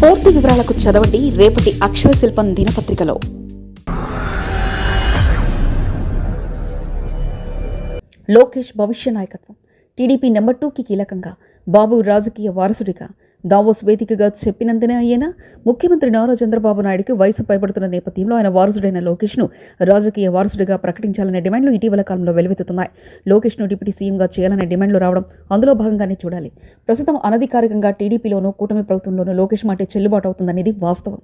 పూర్తి వివరాలకు చదవండి రేపటి అక్షర శిల్పం దినపత్రికలో. లోకేష్ భవిష్య నాయకత్వం. టీడీపీ నెంబర్ టూకి కీలకంగా బాబు రాజకీయ వారసుడిగా దావోస్ వేదికగా చెప్పినందునే ఆయన ముఖ్యమంత్రి నారా చంద్రబాబు నాయుడుకి వయసు పైబడుతున్న నేపథ్యంలో ఆయన వారసుడైన లోకేష్ను రాజకీయ వారసుడిగా ప్రకటించాలనే డిమాండ్లు ఇటీవల కాలంలో వెలువెత్తుతున్నాయి. లోకేష్ను డిప్యూటీ సీఎంగా చేయాలనే డిమాండ్లు రావడం అందులో భాగంగానే చూడాలి. ప్రస్తుతం అనధికారికంగా టీడీపీలోనూ కూటమి ప్రభుత్వంలోనూ లోకేష్ మాటే చెల్లుబాటు అవుతుందనేది వాస్తవం.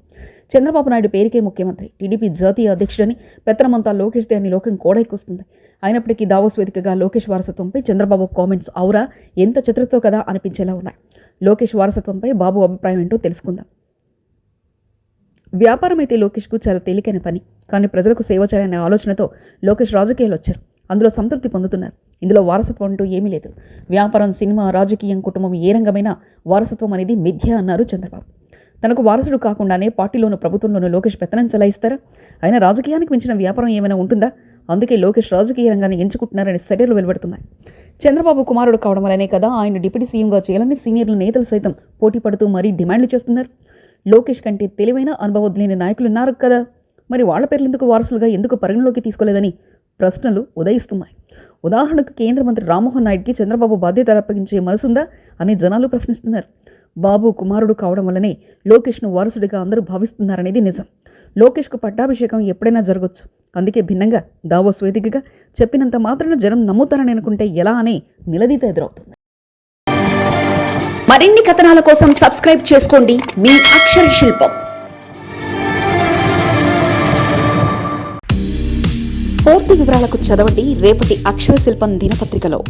చంద్రబాబు నాయుడు పేరుకే ముఖ్యమంత్రి. టీడీపీ జాతీయ అధ్యక్షుడని పెత్తనమంతా లోకేష్దే అని లోకం కోడైకొస్తుంది అయినప్పటికీ దావోస్ వేదికగా లోకేష్ వారసత్వంపై చంద్రబాబు కామెంట్స్ అవురా? ఎంత చిత్రతో కదా అనిపించేలా ఉన్నాయి. లోకేష్ వారసత్వంపై బాబు అభిప్రాయం ఏంటో తెలుసుకుందాం. వ్యాపారం అయితే లోకేష్కు చాలా తేలికైన పని. కానీ ప్రజలకు సేవ చేయాలనే ఆలోచనతో లోకేష్ రాజకీయాలు వచ్చారు. అందులో సంతృప్తి పొందుతున్నారు. ఇందులో వారసత్వం అంటూ ఏమీ లేదు. వ్యాపారం సినిమా రాజకీయం కుటుంబం ఏ రంగమైనా వారసత్వం అనేది మిథ్య అన్నారు చంద్రబాబు. తనకు వారసుడు కాకుండానే పార్టీలోను ప్రభుత్వంలోనూ లోకేష్ పెత్తనం చెలాయిస్తారా? ఆయన రాజకీయానికి మించిన వ్యాపారం ఏమైనా ఉంటుందా? అందుకే లోకేష్ రాజకీయ రంగాన్ని ఎంచుకుంటున్నారని సెటర్లు వెలువడుతున్నాయి. చంద్రబాబు కుమారుడు కావడం వల్లనే కదా ఆయన డిప్యూటీ సీఎంగా చేయాలని సీనియర్లు నేతలు సైతం పోటీ పడుతూ మరీ డిమాండ్లు చేస్తున్నారు. లోకేష్ కంటే తెలివైన అనుభవం లేని నాయకులు ఉన్నారు కదా. మరి వాళ్ళ పేర్లు ఎందుకు వారసులుగా ఎందుకు పరిగణలోకి తీసుకోలేదని ప్రశ్నలు ఉదయిస్తున్నాయి. ఉదాహరణకు కేంద్ర మంత్రి రామ్మోహన్ నాయుడికి చంద్రబాబు బాధ్యత అప్పగించే మనసుందా అని జనాలు ప్రశ్నిస్తున్నారు. బాబు కుమారుడు కావడం వల్లనే లోకేష్ను వారసుడిగా అందరూ భావిస్తున్నారనేది నిజం. లోకేష్కు పట్టాభిషేకం ఎప్పుడైనా జరగొచ్చు. అందుకే భిన్నంగా దావోస్ వేదికగా చెప్పినంత మాత్రాన జనం నమ్ముతారని అనుకుంటే ఎలా అని నిలదీత ఎదురవుతుంది. మరిన్ని కథనాల కోసం సబ్స్క్రైబ్ చేసుకోండి మీ అక్షర శిల్పం. పూర్తి వివరాలకు చదవండి రేపటి అక్షర శిల్పం దినపత్రికలో.